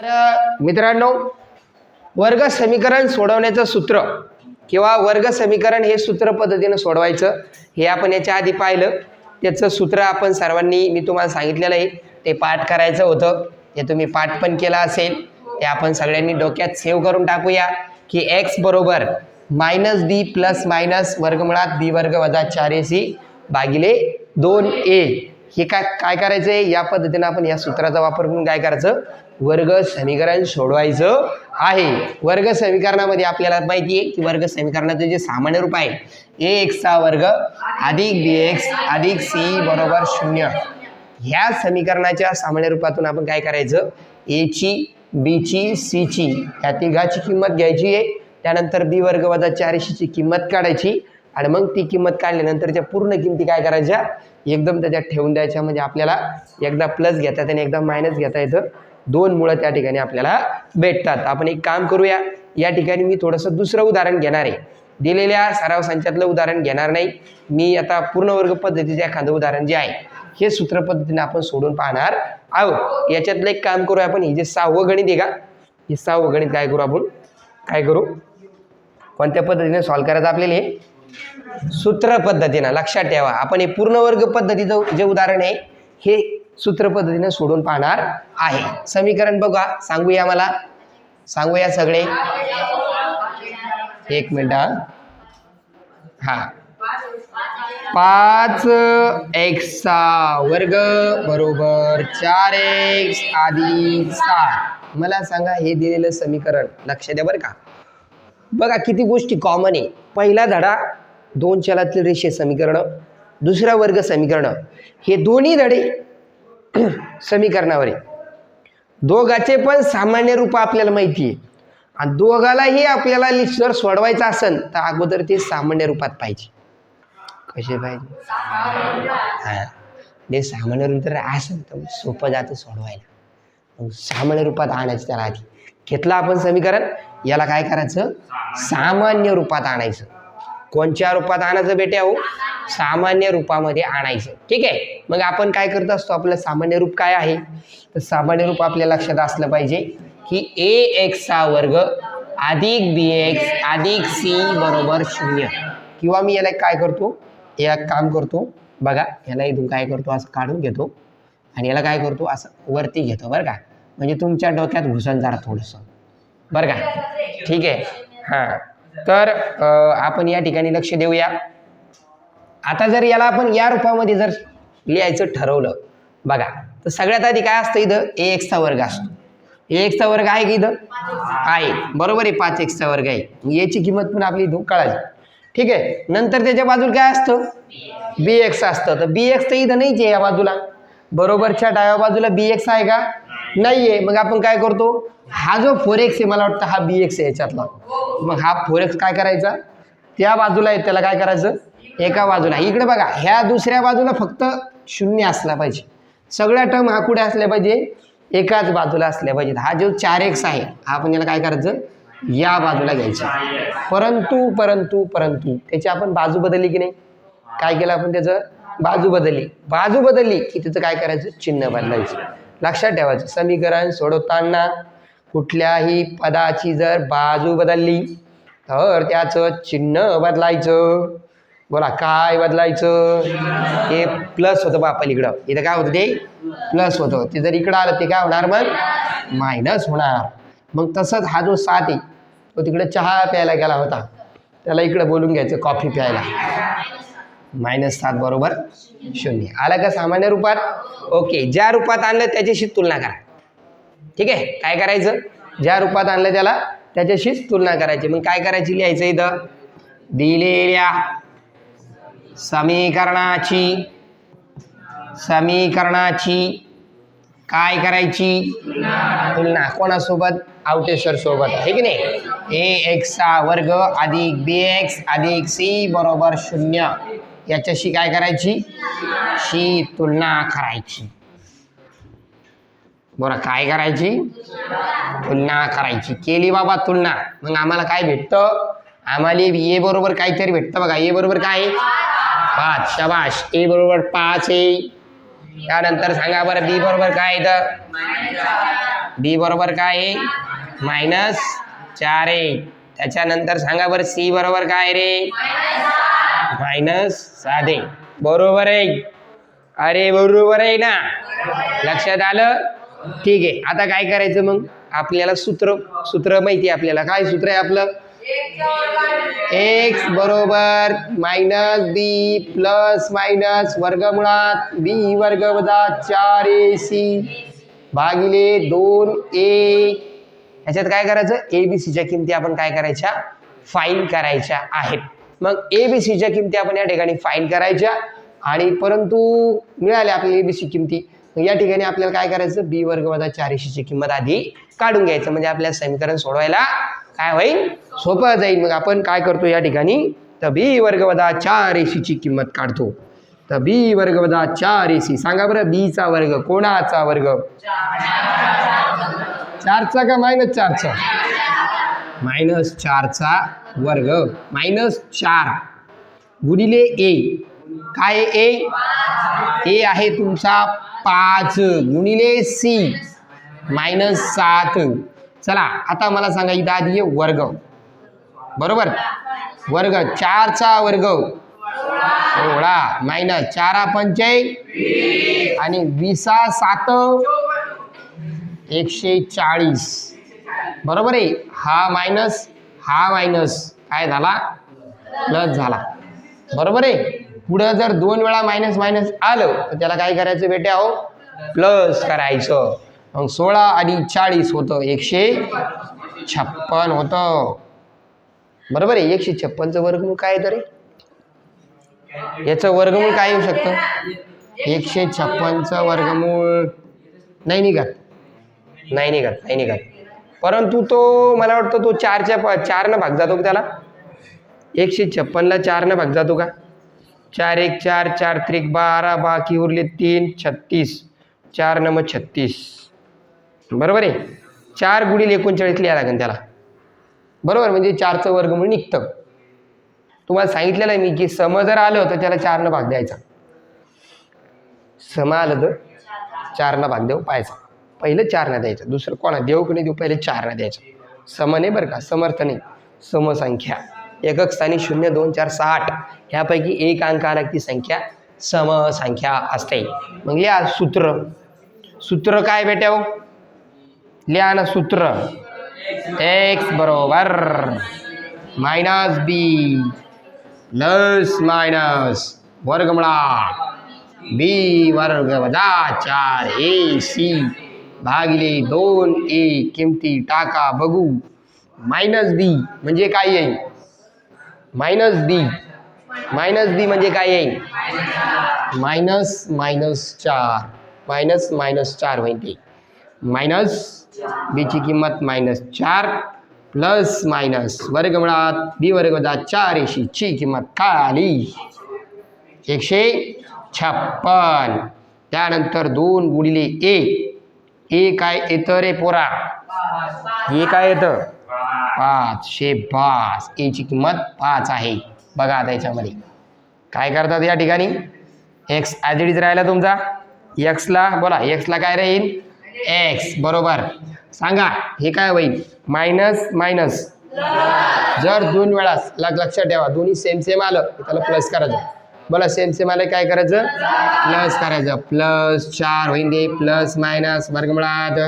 तर मित्रांनो वर्ग समीकरण सोडवण्याचं सूत्र किंवा वर्ग समीकरण हे सूत्र पद्धतीनं सोडवायचं हे आपण याच्या आधी पाहिलं. त्याचं सूत्र आपण सर्वांनी मी तुम्हाला सांगितलेलं आहे ते पाठ करायचं होतं. ते तुम्ही पाठ पण केला असेल ते आपण सगळ्यांनी डोक्यात सेव्ह करून टाकूया की एक्स बरोबर मायनस डी प्लस मायनस वर्गमुळात बी वर्ग वजा चार ए सी भागिले दोन ए हे काय काय करायचं आहे या पद्धतीनं आपण या सूत्राचा वापर करून काय करायचं? वर्ग समीकरण सोडवायचं आहे. वर्ग समीकरणामध्ये आपल्याला माहिती आहे की वर्ग समीकरणाचं जे सामान्य रूप आहे ए एक्सचा वर्ग अधिक बी एक्स अधिक सी बरोबर शून्य. ह्या समीकरणाच्या सामान्य रूपातून आपण काय करायचं? एची बीची सीची ह्या तिघाची किंमत घ्यायची आहे. त्यानंतर बी वर्ग वजा चारशेची किंमत काढायची. आणि मग ती किंमत काढल्यानंतर त्या पूर्ण किमती काय करायच्या? एकदम त्याच्यात ठेवून द्यायच्या. म्हणजे आपल्याला एकदा प्लस घेता येतं आणि एकदा मायनस घेता येतं. दोन मुळं त्या ठिकाणी आपल्याला भेटतात. आपण एक काम करूया. या ठिकाणी मी थोडंसं दुसरं उदाहरण घेणार आहे. दिलेल्या सराव संचातलं उदाहरण घेणार नाही. मी आता पूर्ण वर्ग पद्धतीचं एखादं उदाहरण जे आहे हे सूत्र पद्धतीने आपण सोडून पाहणार आहोत. याच्यातलं एक काम करूया आपण. हे जे सहावं गणित आहे का? हे सहावं गणित काय करू आपण? काय करू? कोणत्या पद्धतीने सॉल्व करायचं आपल्याला हे? सूत्र पद्धतीनं लक्षात ठेवा. आपण हे पूर्ण वर्ग पद्धतीचं जे उदाहरण आहे हे सूत्र पद्धतीनं सोडून पाहणार आहे. समीकरण बघा. सांगूया मला सांगूया सगळे. एक मिनिट हा. पाच एक्सचा वर्ग बरोबर चार एक्स अधिक सात मला सांगा हे दिलेलं समीकरण लक्ष द्या बरं का. बघा किती गोष्टी कॉमन आहे. पहिला धडा दोन चलातील रेषे समीकरणं दुसरा वर्ग समीकरणं. हे दोन्ही धडे समीकरणावर आहे. दोघाचे पण सामान्य रूप आपल्याला माहिती आहे. आणि दोघालाही आपल्याला जर सोडवायचं असेल तर अगोदर ते सामान्य रूपात पाहिजे. कसे पाहिजे? हां. ते म्हणजे सामान्य रूप जर असेल तर सोपं जातं सोडवायला. मग सामान्य रूपात आणायचं त्याला आधी. घेतलं आपण समीकरण याला काय करायचं? सामान्य रूपात आणायचं. कोणत्या रूपात आणायचं बेटे हो सामान्य रूपामध्ये आणायचं. ठीक आहे? मग आपण काय करत असतो? आपलं सामान्य रूप काय आहे? तर सामान्य रूप आपल्या लक्षात असलं पाहिजे की ए एक्सचा वर्ग अधिक बी एक्स अधिक सी बरोबर शून्य. किंवा मी याला काय करतो? एक काम करतो. बघा याला इथून काय करतो? असं काढून घेतो. आणि याला काय करतो? असं वरती घेतो बरं का? म्हणजे तुमच्या डोक्यात घुसन जरा थोडंसं. बरं का? ठीक आहे? हां. तर आपण या ठिकाणी लक्ष देऊया. आता जर याला आपण या रूपामध्ये जर लिहायचं ठरवलं बघा तर सगळ्यात आधी काय असतं इथं? ए एक्सचा वर्ग असतो. ए एक्सचा वर्ग आहे की इथं? आहे. बरोबर आहे पाच एक्सचा वर्ग आहे. याची किंमत पण आपली इथून कळायची ठीक आहे? नंतर त्याच्या बाजूला काय असतं? बी एक्स असतं. तर बी एक्स तर इथं नाहीच आहे या बाजूला. बरोबरच्या डाव्या बाजूला बी एक्स आहे का? नाही आहे मग आपण काय करतो? हा जो फोर एक्स आहे मला वाटतं हा बी एक्स आहे याच्यातला. मग हा फोर एक्स काय करायचा? त्या बाजूला आहे त्याला काय करायचं? एका बाजूला. इकडे बघा ह्या दुसऱ्या बाजूला फक्त शून्य असला पाहिजे. सगळ्या टर्म हा कुठे असल्या पाहिजे? एकाच बाजूला असल्या पाहिजेत. हा जो चार एक्स आहे हा आपण याला काय करायचं? या बाजूला घ्यायचा. परंतु परंतु परंतु त्याची आपण बाजू बदलली की नाही? काय केलं आपण त्याचं? बाजू बदलली. बाजू बदलली की त्याचं काय करायचं? चिन्ह बदलायचं. लक्षात ठेवायचं. समीकरण सोडवताना कुठल्याही पदाची जर बाजू बदलली तर त्याचं चिन्ह बदलायचं. बोला काय बदलायचं? हे प्लस होतं बा पलीकडं इथं काय होतं ते? प्लस होतं. ते जर इकडं आलं ते काय होणार मग? मायनस होणार. मग तसंच हा जो सात आहे तो तिकडे चहा प्यायला गेला होता. त्याला इकडं बोलून घ्यायचं कॉफी प्यायला. मायनस सात बरोबर शून्य. आलं का सामान्य रूपात? ओके. ज्या रूपात आणलं त्याच्याशी तुलना करा. ठीक आहे? काय करायचं? ज्या रूपात आणलं त्याला त्याच्याशीच तुलना करायची. मग काय करायची? लिहायचं इथं. दिलेल्या समीकरणाची समीकरणाची काय करायची? तुलना. कोणासोबत? आवटेश्वर सोबत आहे की नाही? ए एक्सचा वर्ग अधिक बी एक्स अधिक सी बरोबर शून्य. याच्याशी काय करायची? शी तुलना करायची. बरं काय करायची? तुलना करायची. केली बाबा तुलना. मग आम्हाला काय भेटतं? आम्हाला ए बरोबर काहीतरी भेटतं बघा. ए बरोबर काय? आहे? पाच. शबाश ए बरोबर पाच आहे त्यानंतर सांगा बरं बी बरोबर काय इथं? बी बरोबर काय आहे? मायनस चार आहे त्याच्यानंतर सांगा बरं सी बरोबर काय रे? मायनस साधे बरोबर आहे. अरे बरोबर आहे ना? लक्षात आलं? ठीक आहे. आता काय करायचं मग? आपल्याला सूत्र सूत्र माहिती आहे आपल्याला. काय सूत्र आहे आपलं? एक्स बरोबर मायनस बी प्लस मायनस वर्गमुळात बी वर्ग वजा चार ए सी भागिले दोन ए ह्याच्यात काय करायचं? ए बी सीच्या किमती आपण काय करायच्या? फाईन करायच्या आहेत. मग ए बी सीच्या किमती आपण या ठिकाणी फाईन करायच्या आणि परंतु मिळाल्या आपल्याला ए बी सी किमती. या ठिकाणी आपल्याला काय करायचं? बी वर्ग वजा चार किंमत आधी काढून घ्यायचं. म्हणजे आपल्याला समीकरण सोडवायला काय होईल? सोपं जाईल. मग आपण काय करतो या ठिकाणी? तर बी वर्ग वजा चार एसीची किंमत काढतो. तर बी वर्ग वजा चार एसी सांगा बरं बीचा वर्ग कोणाचा वर्ग? चारचा का मायनस चारचा? मायनस चारचा वर्ग. मायनस चार. गुणिले ए. काय ए? ए आहे तुमचा पाच गुणिले सी. मायनस सात. चला आता मला सांगा इथं आधी वर्ग. बरोबर? वर्ग चारचा वर्ग. सोळा मायनस चारा पंचे आणि विसा सात. एकशे चाळीस. बरोबर आहे हा मायनस हा मायनस. काय झाला? प्लस झाला. बरोबर आहे पुढं जर दोन वेळा मायनस मायनस आलं तर त्याला काय करायचं बेटे अहो? प्लस करायचं. मग सोळा आणि चाळीस होतं एकशे छप्पन होतं. बरोबर आहे? एकशे छप्पनचं वर्गमूळ काय तरी? याचं वर्गमूळ काय येऊ शकतं? एकशे छप्पनचं वर्गमूळ. नाही निघत. नाही निघत नाही निघत. परंतु तो मला वाटतं तो चारच्या प चारनं भाग जातो का त्याला? एकशे छप्पनला चारनं भाग जातो का? चार एक चार चार त्रिक बारा बाकी उरले तीन छत्तीस. चार नम छत्तीस. बरोबर आहे? चार गुणिले एकोणचाळीस लिहा लागेल त्याला. बरोबर म्हणजे चारचं वर्ग म्हणून निघतं. तुम्हाला सांगितलेलं आहे मी की सम जर आलं तर त्याला चारनं भाग द्यायचा. सम आलं तर चारनं भाग देऊ पाहायचा. पहिलं चारनं द्यायचं दुसरं कोणा देऊ की नाही देऊ पहिले चारनं द्यायचं. सम नाही बरं का समर्थ नाही. समसंख्या. एकक स्थानी शून्य दोन चार सहा आठ ह्यापैकी एक अंक ती संख्या समसंख्या असते. मग लिहा सूत्र सूत्र काय बेटा लिहा ना सूत्र. एक्स बरोबर मायनस बी प्लस मायनस वर्गमुळा. बी वर्ग वजा चार ए सी भागिले दोन ए किमती टाका बघू. मायनस बी म्हणजे काय येईल मायनस डी. मायनस डी म्हणजे काय येईल? मायनस मायनस चार. मायनस मायनस चार होईल ते. मायनस बीची किंमत मायनस चार प्लस मायनस वर्गमुळात बी वर्ग वजा चार एशी ची किंमत काय आली एकशे छप्पन. त्यानंतर दोन गुणिले एक. ए काय येतं रे पोरा? हे काय येतं? पाचशे शेबास एची किंमत पाच आहे. बघा आता याच्यामध्ये. काय करतात या ठिकाणी? एक्स ॲज इट इज राहिला तुमचा? एक्सला बोला एक्सला काय राहील? एक्स बरोबर. सांगा हे काय होईल? मायनस मायनस जर दोन वेळा लग लक्षात ठेवा दोन्ही सेम सेम आलं त्याला प्लस करायचं. बोला सेम सेम आलं काय करायचं? प्लस करायचं. प्लस चार होईन दे प्लस मायनस वर्गमुळात.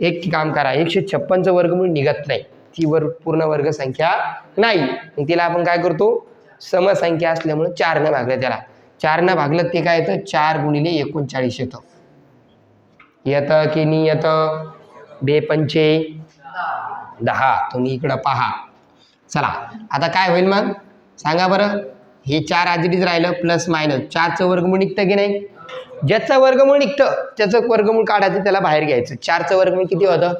एक काम करा एकशे छप्पनचं वर्गमूळ निघत नाही. ती वर पूर्ण वर्ग संख्या नाही. मग तिला आपण काय करतो? समसंख्या असल्यामुळे चारनं भागलं त्याला. चारनं भागलं ते काय येतं? चार गुणिले एकोणचाळीस येतं. येतं की नाही येतं? बे पंचे दहा. तुम्ही इकडं पहा. चला आता काय होईल मग? सांगा बरं. हे चार आजरीच राहिलं प्लस मायनस. चारचं वर्गमूळ निघतं की नाही? ज्याचं वर्गमूळ निघतं त्याचं वर्गमूळ काढायचं त्याला बाहेर घ्यायचं. चारचं वर्गमूळ किती होतं?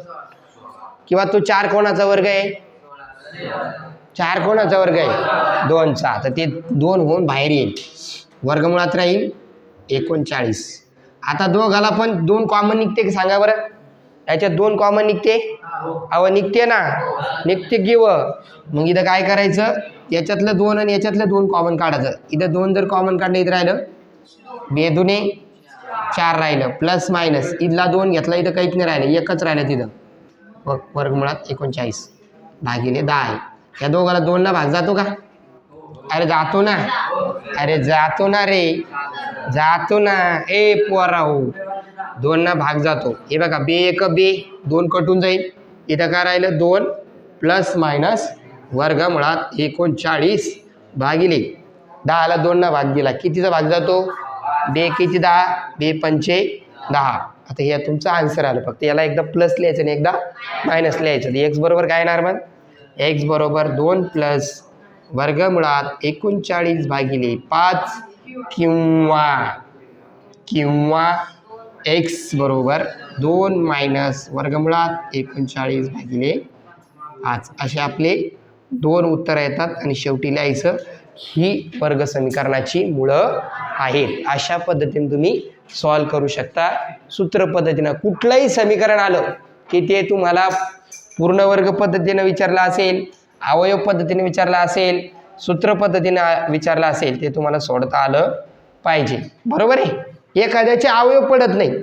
किंवा तो चार कोणाचा वर्ग आहे? चार कोणाचा वर्ग आहे? दोनचा. तर ते दोन होऊन बाहेर येईल. वर्गमुळात राहील एकोणचाळीस. आता दोघाला पण दोन कॉमन निघते की सांगा बरं? याच्यात दोन कॉमन निघते? अव निघते ना. निघते किव मग इथं काय करायचं? याच्यातलं दोन आणि याच्यातलं दोन कॉमन काढायचं. इथं दोन जर कॉमन काढलं इथं राहिलं. बेदुने चार राहिलं. प्लस मायनस इथला दोन घेतला इथं काहीच नाही राहिलं. एकच राहिलं तिथं. व वर्गमुळात एकोणचाळीस. भागिले दहा. आहे या दोघाला दोनला भाग जातो का? अरे जातो ना. अरे जातो ना रे. जातो ना. ए पोराहो दोनना भाग जातो. हे बघा बे एक बे. दोन कटून जाईल. इथं काय राहिलं? दोन प्लस मायनस वर्गमुळात एकोणचाळीस भागिले. दहाला दोनना भाग दिला. कितीचा भाग जातो? बे किती दहा? बे पंचे दहा. आता हे तुमचं आन्सर आलं. फक्त याला एकदा प्लस लिहायचं आणि एकदा मायनस लिहायचं. एक्स बरोबर काय येणार मग? एक्स बरोबर दोन प्लस वर्गमुळात एकोणचाळीस भागिले पाच किंवा किंवा एक्स बरोबर दोन मायनस वर्गमुळात एकोणचाळीस भागिले पाच. असे आपले दोन उत्तरं येतात आणि शेवटी लिहायचं ही वर्ग समीकरणाची मुळं आहेत. अशा पद्धतीने तुम्ही सॉल्व करू शकता. सूत्र पद्धतीनं कुठलंही समीकरण आलं की ते तुम्हाला पूर्ण वर्ग पद्धतीनं विचारलं असेल अवयव पद्धतीने विचारलं असेल सूत्र पद्धतीनं विचारलं असेल ते तुम्हाला सोडता आलं पाहिजे. बरोबर आहे? एखाद्याचे अवयव पडत नाही.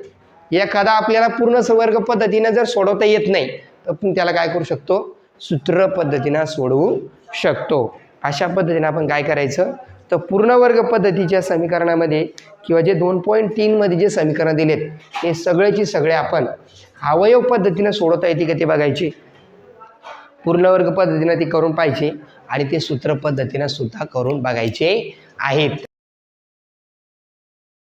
एखादा आपल्याला पूर्ण सवर्ग पद्धतीनं जर सोडवता येत नाही तर आपण त्याला काय करू शकतो? सूत्र पद्धतीनं सोडवू शकतो. अशा पद्धतीनं आपण काय करायचं? तर पूर्ण वर्ग पद्धतीच्या समीकरणामध्ये किंवा जे दोन पॉईंट तीनमध्ये जे समीकरण दिलेत ते सगळेची सगळे आपण अवयव पद्धतीनं सोडवता येते का ते बघायची? पूर्ण वर्ग पद्धतीनं ती करून पाहिजे आणि ते सूत्र पद्धतीनं सुद्धा करून बघायचे आहेत.